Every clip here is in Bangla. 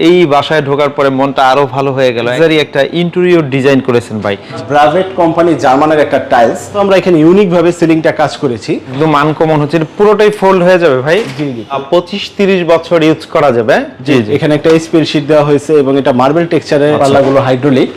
এই বাসায় ঢোকার পরে মনটা আরও ভালো হয়ে গেল। একটা ইন্টেরিয়র ডিজাইন করেছেন ভাই। ব্রাভেট কোম্পানি জার্মানের একটা টাইলস তো আমরা এখানে ইউনিক ভাবে সিলিংটা কাজ করেছি। একদম আনকমন হচ্ছে। পুরোটাই ফোল্ড হয়ে যাবে ভাই। জি, জি। পঁচিশ তিরিশ বছর ইউজ করা যাবে। জি জি। এখানে একটা স্পিল শীট দেওয়া হয়েছে এবং এটা মার্বেল টেক্সচারের পাল্লাগুলো হাইড্রোলিক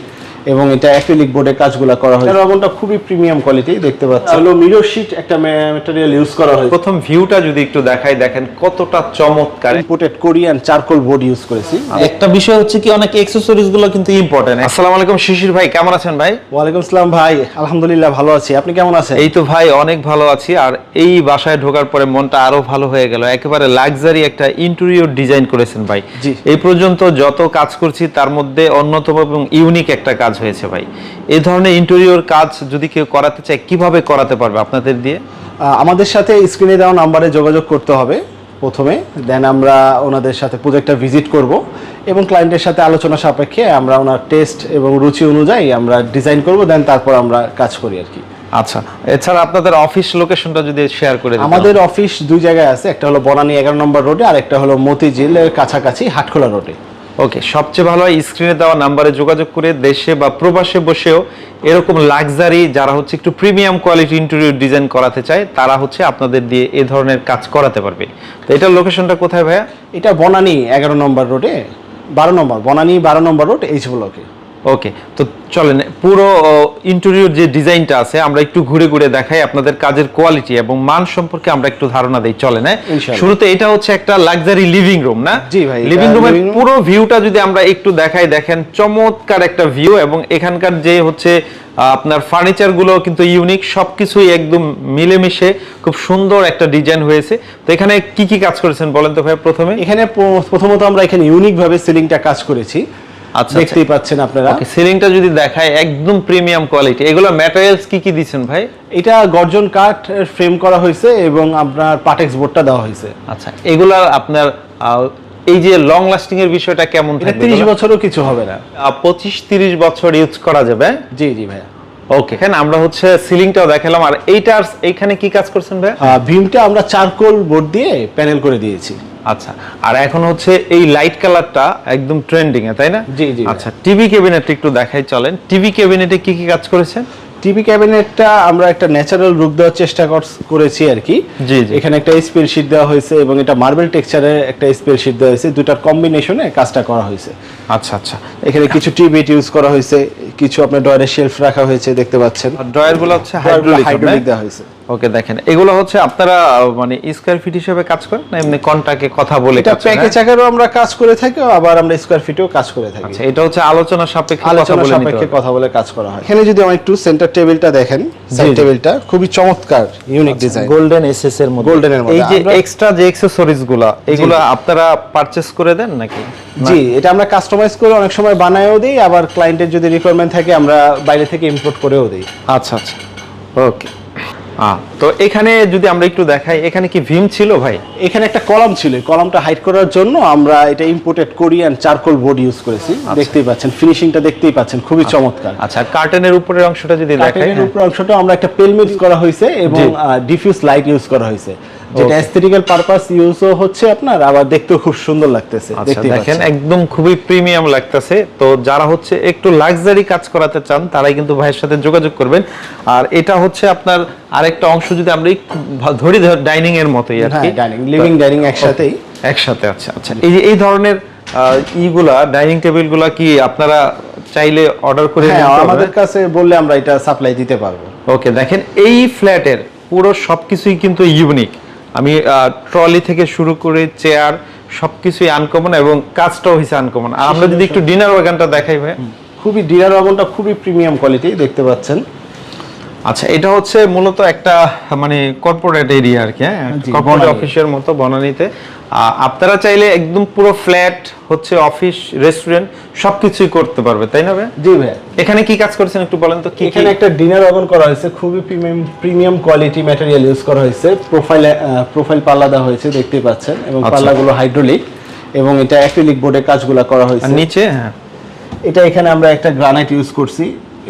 এবং এটা অ্যাক্রিলিক বোর্ডে কাজগুলো করা হয়েছে। রঙটা খুবই প্রিমিয়াম কোয়ালিটি দেখতে পাচ্ছেন। হলো মিরর শীট একটা ম্যাটেরিয়াল ইউজ করা হয়েছে। প্রথম ভিউটা যদি একটু দেখাই দেখেন কতটা চমৎকার। Imported Korean charcoal board use করেছি। একটা বিষয় হচ্ছে কি অনেক অ্যাক্সেসরিজগুলো কিন্তু ইম্পর্টেন্ট আসসালামু আলাইকুম শিশির ভাই কেমন আছেন ভাই? ওয়ালাইকুম আসসালাম ভাই আলহামদুলিল্লাহ ভালো আছি। আপনি কেমন আছেন? এই তো ভাই অনেক ভালো আছি। আর এই বাসায় ঢোকার পরে মনটা আরও ভালো হয়ে গেল। একেবারে লাক্সারি একটা ইন্টেরিয়র ডিজাইন করেছেন ভাই। জি। এই পর্যন্ত যত কাজ করছি তার মধ্যে অন্যতম এবং ইউনিক একটা কাজ হয়েছে ভাই। এই ধরনের ইন্টেরিয়র কাজ যদি কেউ করাতে চায় কীভাবে করাতে পারবে আপনাদের দিয়ে? আমাদের সাথে স্ক্রিনে দেওয়া নাম্বারে যোগাযোগ করতে হবে প্রথমে। দেন আমরা ওনাদের সাথে প্রজেক্টটা ভিজিট করব এবং ক্লায়েন্টের সাথে আলোচনা সাপেক্ষে আমরা ওনার টেস্ট এবং রুচি অনুযায়ী আমরা ডিজাইন করব দেন তারপর আমরা কাজ করি আর কি। আচ্ছা এছাড়া আপনাদের অফিস লোকেশনটা যদি শেয়ার করে। আমাদের অফিস দুই জায়গায় আছে একটা হলো বনানী এগারো নম্বর রোডে আর একটা হলো মতিঝিলের কাছাকাছি হাটখোলা রোডে ওকে, সবচেয়ে ভালো হয় স্ক্রিনে দেওয়া নাম্বারে যোগাযোগ করে দেশে বা প্রবাসে বসেও এরকম লাক্সারি যারা হচ্ছে একটু প্রিমিয়াম কোয়ালিটি ইন্টেরিয়র ডিজাইন করাতে চায়, তারা হচ্ছে আপনাদের দিয়ে এ ধরনের কাজ করাতে পারবে। তো এটার লোকেশনটা কোথায় ভাইয়া? এটা বনানী এগারো নম্বর রোডে বারো নম্বর, বনানী বারো নম্বর রোড এইচ ব্লকে ওকে তো চলেন পুরো ইন্টেরিয়র যে ডিজাইনটা আছে আমরা একটু ঘুরে ঘুরে দেখাই আপনাদের কাজের কোয়ালিটি এবং মান সম্পর্কে আমরা একটু ধারণা দেই চলেন হ্যাঁ? শুরুতে এটা হচ্ছে একটা লাক্সারি লিভিং রুম না? জি ভাই, লিভিং রুমের পুরো ভিউটা যদি আমরা একটু দেখাই দেখেন চমৎকার একটা ভিউ এবং এখানকার যে হচ্ছে আপনার ফার্নিচারগুলো কিন্তু ইউনিক সবকিছুই একদম মিলেমিশে খুব সুন্দর একটা ডিজাইন হয়েছে। তো এখানে কি কি কাজ করেছেন বলেন তো ভাই প্রথমে? এখানে প্রথমত আমরা এখানে ইউনিক ভাবে সিলিংটা কাজ করেছি। দেখতেই পাচ্ছেন আপনারা। সিলিংটা যদি দেখায় একদম প্রিমিয়াম কোয়ালিটি এগুলো ম্যাটেরিয়ালস কি কি দিচ্ছেন ভাই? এটা গর্জন কাঠ ফ্রেম করা হয়েছে এবং আপনার পাটেক্স বোর্ডটা দেওয়া হয়েছে। আচ্ছা এগুলা আপনার এই যে লং লাস্টিং এর বিষয়টা কেমন থাকবে? তিরিশ বছরও কিছু হবে না। পঁচিশ তিরিশ বছর ইউজ করা যাবে? জি জি ভাইয়া। ওকে এখানে আমরা হচ্ছে সিলিংটাও দেখালাম। আর এইটার এইখানে কি কাজ করছেন ভাই ভীমটা আমরা চারকোল বোর্ড দিয়ে প্যানেল করে দিয়েছি। আচ্ছা আর এখন হচ্ছে এই লাইট কালারটা একদম ট্রেন্ডিং এ তাই না? জি, জি। আচ্ছা টিভি ক্যাবিনেট একটু দেখাই চলেন। টিভি ক্যাবিনেটে কি কি কাজ করেছেন? টিভি ক্যাবিনেটটা আমরা একটা ন্যাচারাল রূপ দেওয়ার চেষ্টা কর- করেছি আর কি। জি, জি। এখানে একটা স্পেল শীট দেওয়া হয়েছে এবং এটা মার্বেল টেক্সচারের একটা স্পেল শীট দেওয়া হয়েছে। দুটার কম্বিনেশনে কাজটা করা হয়েছে। আচ্ছা আচ্ছা। এখানে কিছু টিভিট ইউজ করা হয়েছে। কিছু আপনার ডয়ারের শেলফ রাখা হয়েছে দেখতে পাচ্ছেন। ড্রয়ারগুলো হচ্ছে হাইড্রোলিক হাইড্রোলিক দেওয়া হয়েছে। ওকে দেখেন এগুলো হচ্ছে আপনারা মানে স্কয়ার ফিট হিসেবে কাজ করেন না? এমনি কন্টাকে কথা বলে এটা প্যাকেজ? আকারেও আমরা কাজ করে থাকি আবার আমরা স্কোয়ার ফিটেও কাজ করে থাকি। আচ্ছা এটা হচ্ছে আলোচনা সাপেক্ষে কথা আলোচনা বলে সাপেক্ষে কথা বলে কাজ করা হয়। এখানে যদি আমরা একটু সেন্টার টেবিলটা দেখেন সাইড জি। টেবিলটা খুবই চমৎকার ইউনিক ডিজাইন গোল্ডেন এসএস এর মধ্যে। গোল্ডেন এর এই মধ্যে যে এক্সট্রা যে অ্যাকসেসরিজগুলা এগুলো আপনারা পারচেজ করে দেন নাকি? জি এটা আমরা কাস্টমাইজ করে অনেক সময় বানায়ও দিই আবার ক্লায়েন্টের যদি রিকোয়ারমেন্ট থাকে আমরা বাইরে থেকে ইম্পোর্ট করেও দিই। আচ্ছা আচ্ছা। ওকে তো এখানে যদি আমরা একটু দেখাই এখানে কি ভীম ছিল ভাই? এখানে একটা কলাম ছিল কলামটা হাইড করার জন্য আমরা এটা imported Korean charcoal board use করেছি। দেখতেই পাচ্ছেন ফিনিশিংটা দেখতেই পাচ্ছেন খুবই চমৎকার। আচ্ছা কার্টেনের উপরের অংশটা যদি দেখাই কার্টেনের উপর অংশটা আমরা একটা পেলমেট করা হয়েছে এবং ডিফিউজ লাইট ইউজ করা হয়েছে। যেটা অ্যাস্থেটিক্যাল পারপাস ইউজও হচ্ছে আপনার আবার দেখতেও খুব সুন্দর লাগতেছে। আচ্ছা দেখেন একদম খুবই প্রিমিয়াম লাগতেছে। তো যারা হচ্ছে একটু লাক্সারি কাজ করাতে চান তারাই কিন্তু ভাইয়ের সাথে যোগাযোগ করবেন। আর এটা হচ্ছে আপনার আরেকটা অংশ যদি আমরা ধরি ডাইনিং এর মতোই আর হ্যাঁ কি। ডাইনিং লিভিং ডাইনিং একসাথেই। একসাথে আচ্ছা আচ্ছা। এই যে এই ধরনের ইগুলা ডাইনিং টেবিলগুলা কি আপনারা চাইলে অর্ডার করে হ্যাঁ আমাদের কাছে বললে আমরা এটা সাপ্লাই দিতে পারব। ওকে দেখেন এই ফ্ল্যাটের পুরো সবকিছুই কিন্তু ইউনিক আমি ট্রলি থেকে শুরু করে চেয়ার সবকিছুই আনকমন এবং কাজটাও হয়েছে আনকমন আর আমরা যদি একটু ডিনার ওয়াগানটা দেখাই ভাই। খুবই ডিনার ওয়াগনটা খুবই প্রিমিয়াম কোয়ালিটি দেখতে পাচ্ছেন। আচ্ছা এটা হচ্ছে মূলত একটা মানে কর্পোরেট এরিয়া আর কি হ্যাঁ? কর্পোরেট অফিসের মতো বনানীতে। আপনারা চাইলে একদম পুরো ফ্ল্যাট হচ্ছে অফিস রেস্টুরেন্ট সবকিছুই করতে পারবে তাই না ভাই? জি ভাই। এখানে কি কাজ করেছেন একটু বলেন তো কি এখানে একটা ডিনার ওভেন করা হয়েছে খুবই premium premium quality material use করা হয়েছে। প্রোফাইল প্রোফাইল পাল্লা দেওয়া হয়েছে দেখতে পাচ্ছেন এবং আচ্ছা। পাল্লাগুলো হাইড্রোলিক এবং এটা অ্যাক্রিলিক বোর্ডে কাজগুলো করা হয়েছে। নিচে হ্যাঁ। এটা এখানে আমরা একটা গ্রানাইট ইউজ করছি।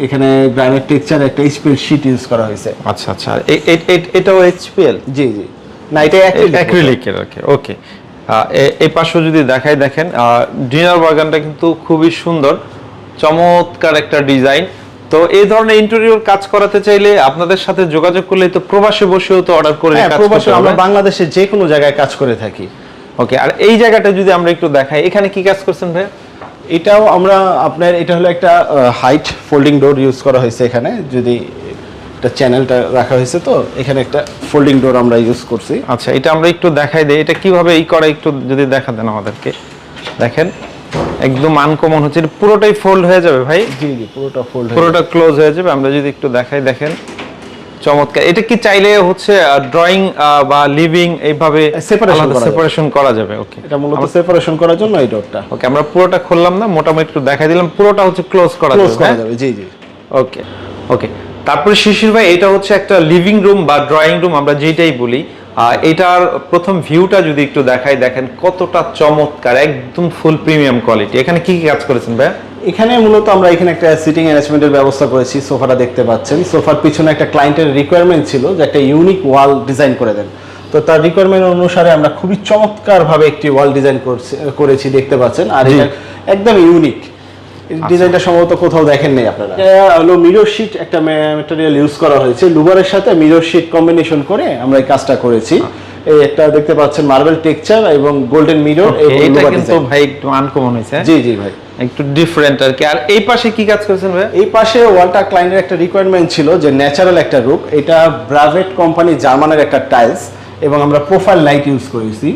এখানে গ্রানাইট টেক্সচার একটা স্পেল শীট ইউজ করা হয়েছে। আচ্ছা আচ্ছা। এটাও এইচপিএল জি জি। না এটা অ্যাক্রিলিক অ্যাক্রিলিকের আর কি ওকে এই পাশেও যদি দেখাই দেখেন ডিনার বাগানটা কিন্তু খুবই সুন্দর চমৎকার একটা ডিজাইন। তো এই ধরনের ইন্টেরিয়র কাজ করাতে চাইলে আপনাদের সাথে যোগাযোগ করলে তো প্রবাসে বসেও তো অর্ডার করে হ্যাঁ প্রবাসী আমরা হবে বাংলাদেশের যে কোনো জায়গায় কাজ করে থাকি। ওকে আর এই জায়গাটা যদি আমরা একটু দেখাই এখানে কি কাজ করছেন ভাই এটাও আমরা আপনার এটা হলো একটা হাইট ফোল্ডিং ডোর ইউজ করা হয়েছে এখানে যদি একটা চ্যানেলটা রাখা হয়েছে তো এখানে একটা ফোল্ডিং ডোর আমরা ইউজ করছি। আচ্ছা এটা আমরা একটু দেখাই দিই এটা কীভাবে এই করে একটু যদি দেখা দেন আমাদেরকে। দেখেন একদম আনকমন হচ্ছে পুরোটাই ফোল্ড হয়ে যাবে ভাই? জি জি পুরোটা ফোল্ড পুরোটা ক্লোজ হয়ে যাবে আমরা যদি একটু দেখাই দেখেন। চমৎকার। এটা কি চাইলে হচ্ছে ড্রয়িং বা লিভিং এইভাবে। সেপারেশন করা যাবে। ওকে এটা মূলত সেপারেশন করার জন্য এই ডোরটা ওকে আমরা পুরোটা খুললাম না মোটামুটি একটু দেখাই দিলাম। পুরোটা হচ্ছে ক্লোজ করা ক্লোজ যাবে করা হ্যাঁ? যাবে জি জি। ওকে ওকে তারপরে শিশির ভাই এটা হচ্ছে একটা লিভিং রুম বা ড্রয়িং রুম আমরা যেটাই বলি। আহ, এটার প্রথম ভিউটা যদি একটু দেখাই দেখেন কতটা চমৎকার একদম ফুল প্রিমিয়াম কোয়ালিটি এখানে কি কি কাজ করেছেন ভাই এখানে মূলত আমরা এখানে একটা সিটিং অ্যারেঞ্জমেন্টের ব্যবস্থা করেছি সোফাটা দেখতে পাচ্ছেন। সোফার পিছনে একটা ক্লায়েন্টের রিকোয়ারমেন্ট ছিল যে একটা ইউনিক ওয়াল ডিজাইন করে দেন। তো তার রিকোয়ারমেন্ট অনুসারে আমরা খুবই চমৎকার ভাবে একটি ওয়াল ডিজাইন করেছি দেখতে পাচ্ছেন। আর এটা একদম ইউনিক ডিজাইনটা সম্ভবত কোথাও দেখেন নাই আপনারা। হলো মিরর শিট একটা ম্যাটেরিয়াল ইউজ করা হয়েছে। লুবারের সাথে মিরর শিট কম্বিনেশন করে আমরা এই কাজটা করেছি। এই একটা দেখতে পাচ্ছেন মার্বেল টেক্সচার এবং গোল্ডেন মিরর এটা কিন্তু ভাই একটু আনকমন হয়েছে? জি জি ভাই। একটু ডিফারেন্ট আর কি। আর এই পাশে কি কাজ করেছেন ভাই? এই পাশে ওয়ালটা ক্লায়েন্টের একটা রিকোয়ারমেন্ট ছিল যে ন্যাচারাল একটা রুক এটা ব্রাভেট কোম্পানি জার্মানের একটা টাইলস এবং আমরা প্রোফাইল লাইট ইউজ করেছি।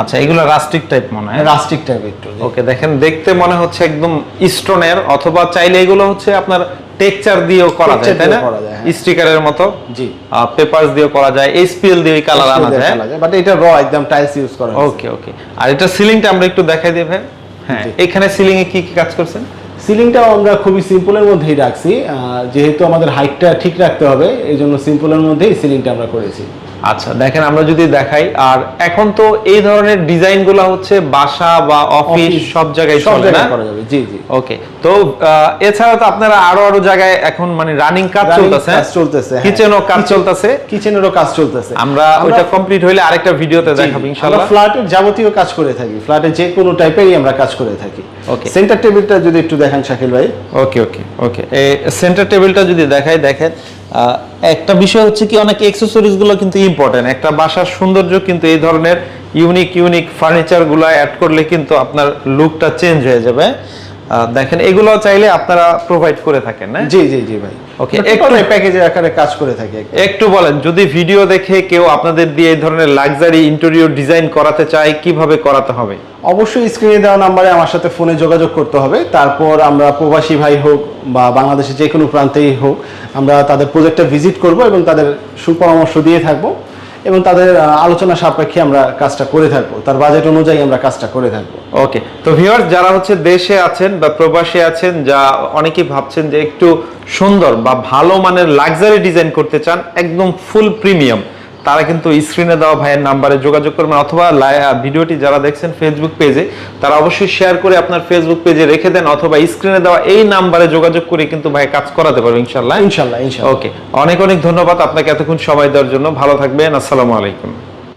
আচ্ছা এগুলো রাস্টিক টাইপ মনে হয়। রাস্টিক টাইপ একটু ওকে দেখেন দেখতে মনে হচ্ছে একদম স্টোনের অথবা চাইলে এগুলো হচ্ছে আপনার টেক্সচার দিয়েও করা যায় তাই না? হ্যাঁ। স্টিকারের মতো জি। পেপারস দিয়েও করা যায় এইচপিএল দিয়ে কালার আনা যায় বাট এটা র একদম টাইলস ইউজ করা ওকে ওকে আর এটা সিলিংটা আমরা একটু দেখাই দিই ভাই। হ্যাঁ এখানে সিলিং এ কি কি কাজ করছেন সিলিংটাও আমরা খুবই সিম্পলের মধ্যেই রাখছি যেহেতু আমাদের হাইটটা ঠিক রাখতে হবে এই জন্য সিম্পলের মধ্যেই সিলিংটা আমরা করেছি। আচ্ছা দেখেন আমরা যদি দেখাই আর এখন তো এই ধরনের ডিজাইনগুলা হচ্ছে বাসা বা অফিস সব জায়গায় চলে না? জি জি। ওকে তো এছাড়া তো আপনারা আরও আরও জায়গায় এখন মানে রানিং কাজ চলতেছে কাজ চলতেছে, হ্যাঁ। কিচেনও কাজ চলতেছে। কিচেনেরও কাজ চলতেছে। আমরা ওইটা কমপ্লিট হইলে আরেকটা ভিডিওতে দেখাবো ইনশাআল্লাহ। আমরা ফ্ল্যাটের যাবতীয় কাজ করে থাকি ফ্ল্যাটে যে কোনো টাইপেরই আমরা কাজ করে থাকি। ওকে সেন্টার টেবিলটা যদি একটু দেখেন শাকিল ভাই। ওকে ওকে ওকে এই সেন্টার টেবিলটা যদি দেখাই দেখেন। একটা বিষয় হচ্ছে কি, অনেক অ্যাক্সেসরিজগুলো কিন্তু ইম্পর্টেন্ট একটা বাসার সৌন্দর্য কিন্তু এই ধরনের ইউনিক ইউনিক ফার্নিচারগুলো অ্যাড করলে কিন্তু আপনার লুকটা চেঞ্জ হয়ে যাবে। দেখেন এগুলো চাইলে আপনারা প্রোভাইড করে থাকেন না? জি জি জি ভাই। ওকে একটু একটু- প্যাকেজের আকারে কাজ করে থাকে একটু বলেন যদি ভিডিও দেখে কেউ আপনাদের দিয়ে এই ধরনের লাক্সারি ইন্টেরিয়র ডিজাইন করাতে চায় কীভাবে করাতে হবে? অবশ্যই স্ক্রিনে দেওয়া নাম্বারে আমার সাথে ফোনে যোগাযোগ করতে হবে। তারপর আমরা প্রবাসী ভাই হোক বা বাংলাদেশের যে কোনো প্রান্তেই হোক আমরা তাদের প্রজেক্টটা ভিজিট করব এবং তাদের সুপরামর্শ দিয়ে থাকব। এবং তাদের আলোচনা সাপেক্ষে আমরা কাজটা করে থাকব। তার বাজেট অনুযায়ী আমরা কাজটা করে থাকব। ওকে তো ভিওর যারা হচ্ছে দেশে আছেন বা প্রবাসে আছেন, যা অনেকে ভাবছেন যে একটু সুন্দর বা ভালো মানের লাক্সারি ডিজাইন করতে চান, একদম ফুল প্রিমিয়াম তারা কিন্তু স্ক্রিনে দেওয়া ভাইয়ের নাম্বারে যোগাযোগ করবেন অথবা ভিডিওটি যারা দেখছেন ফেসবুক পেজে তারা অবশ্যই শেয়ার করে আপনার ফেসবুক পেজে রেখে দেন অথবা স্ক্রিনে দেওয়া এই নাম্বারে যোগাযোগ করে কিন্তু ভাই কাজ করাতে পারবে ইনশাল্লাহ ইনশাল্লাহ ইনশাল্লাহ ওকে অনেক অনেক ধন্যবাদ আপনাকে এতক্ষণ সময় দেওয়ার জন্য। ভালো থাকবেন আসসালামু আলাইকুম।